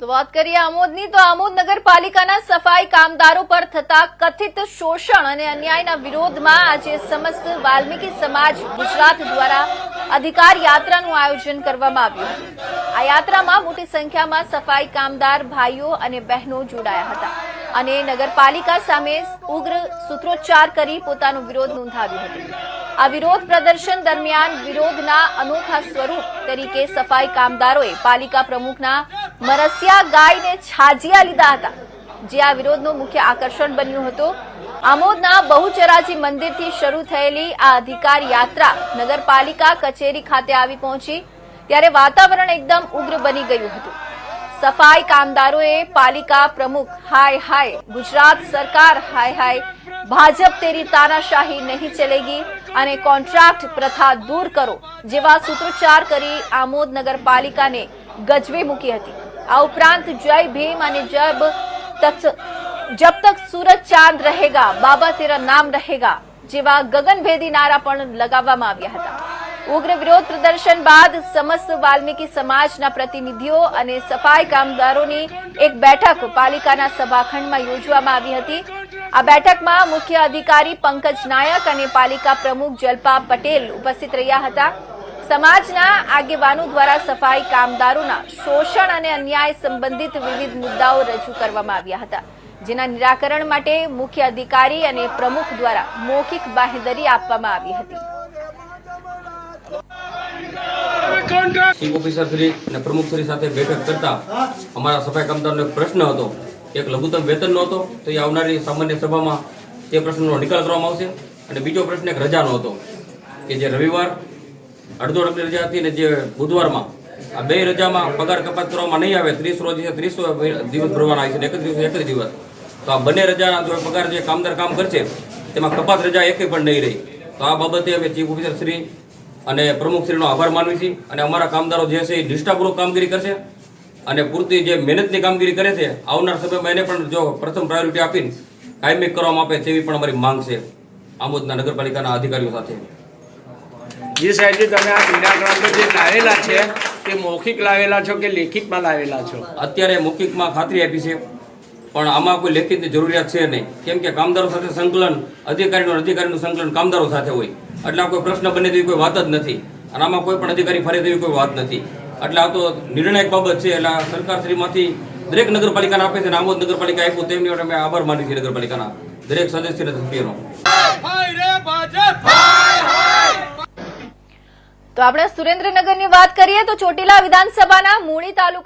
તો વાત કરીએ આમોદની, તો આમોદ નગરપાલિકાના સફાઈ કામદારો પર થતા કથિત શોષણ અને અન્યાયના વિરોધમાં આજે સમસ્ત વાલ્મીકી સમાજ ગુજરાત દ્વારા અધિકાર યાત્રાનું આયોજન કરવામાં આવ્યું આ યાત્રામાં મોટી સંખ્યામાં સફાઈ કામદાર ભાઈઓ અને બહેનો જોડાયા હતા અને નગરપાલિકા સામે ઉગ્ર સૂત્રોચ્ચાર કરી પોતાનો વિરોધ નોંધાવ્યો હતો. આ વિરોધ પ્રદર્શન દરમિયાન વિરોધના અનોખા સ્વરૂપ તરીકે સફાઈ કામદારોએ પાલિકા પ્રમુખના મરસિયા ગાયને છાજિયા લીધા હતા, જે આ વિરોધનું મુખ્ય આકર્ષણ બન્યું હતું. આમોદના બહુચરાજી મંદિરથી શરૂ થયેલી આ અધિકાર યાત્રા નગરપાલિકા કચેરી ખાતે આવી પહોંચી, ત્યારે વાતાવરણ એકદમ ઉગ્ર બની ગયું હતું. સફાઈ કામદારોએ પાલિકા પ્રમુખ, હાય હાય, ગુજરાત સરકાર, હાય હાય, ભાજપ તેરી તાનાશાહી નહીં ચલેગી અને કોન્ટ્રાક્ટ પ્રથા દૂર કરો, જેવા સૂત્રોચ્ચાર કરી આમોદ નગરપાલિકાને ગજવી મૂકી હતી. આ ઉપરાંત જય ભીમ અને જબ તક જબ તક સૂરજ ચાંદ રહેગા, બાબા તેરા નામ રહેગા, જેવા ગગનભેદી નારા પણ લગાવવામાં આવ્યા હતા. ઉગ્ર વિરોધ પ્રદર્શન બાદ સમસ્ત વાલ્મીકી સમાજના પ્રતિનિધિઓ અને સફાઈ કામદારોની એક બેઠક પાલિકાના સભાખંડમાં યોજવામાં આવી હતી. આ બેઠકમાં મુખ્ય અધિકારી પંકજ નાયક અને પાલિકા પ્રમુખ જલપા પટેલ ઉપસ્થિત રહ્યા હતા. સમાજના આગેવાનો દ્વારા સફાઈ કામદારોના શોષણ અને અન્યાય સંબંધિત વિવિધ મુદ્દાઓ રજૂ કરવામાં આવ્યા હતા, જેના નિરાકરણ માટે મુખ્ય અધિકારી અને પ્રમુખ દ્વારા મૌખિક બાહેંધરી આપવામાં આવી હતી. ચીફ ઓફિસર શ્રી અને પ્રમુખ શ્રી સાથે બેઠક કરતા અમારા સફાઈ કામદારનો એક પ્રશ્ન હતો. એક લઘુત્તમ વેતનનો હતો, તો એ આવનારી સામાન્ય સભામાં તે પ્રશ્નનો નિકાલ કરવામાં આવશે. અને બીજો પ્રશ્ન એક રજાનો હતો, કે જે રવિવાર અડધો અડધી રજા હતી ને જે બુધવારમાં આ બે રજામાં પગાર કપાત કરવામાં નહીં આવે, ત્રીસ રોજ છે, ત્રીસ દિવસ ભરવાના આવે છે એકત્રીસ એકત્રીસ દિવસ. તો આ બંને રજાના જો પગાર જે કામદાર કામ કરશે, તેમાં કપાત રજા એકે પણ નહીં રહી. તો આ બાબતે અમે ચીફ ઓફિસર શ્રી અને પ્રમુખશ્રીનો આભાર માનવી છીએ અને અમારા કામદારો જે છે એ નિષ્ઠાપૂર્વક કામગીરી કરશે અને પૂરતી જે મહેનતની કામગીરી કરે છે, આવનાર સમયમાં એને પણ જો પ્રથમ પ્રાયોરિટી આપીને કાયમી કરવામાં આપે તેવી પણ અમારી માંગ છે. આમોદના નગરપાલિકાના અધિકારીઓ સાથે. જે સાહેબજી તમે આ નિરાકરણ જે લાવેલા છે તે મૌખિક લાવેલા છો કે લેખિતમાં લાવેલા છો? અત્યારે મૌખિકમાં ખાતરી આપી છે પણ આમાં કોઈ લેખિતની જરૂરિયાત છે નહીં. કેમ કે કામદારો સાથે સંકલન અધિકારીનું અધિકારીનું સંકલન કામદારો સાથે હોય. એટલે આ કોઈ પ્રશ્ન બને તેવી કોઈ વાત જ નથી. અને આમાં કોઈ પણ અધિકારી ફરે તેવી કોઈ વાત નથી. એટલે આ તો નિર્ણાયક બાબત છે. એટલે સરકારશ્રીમાંથી દરેક નગરપાલિકાને આપે છે આમોદ નગરપાલિકા આપ્યું તેમની માટે અમે આભાર માની છીએ નગરપાલિકાના દરેક સદસ્ય અને સભ્યનો તો આપણે સુરેન્દ્રનગરની વાત કરીએ તો ચોટીલા વિધાનસભાના મૂળી તાલુકા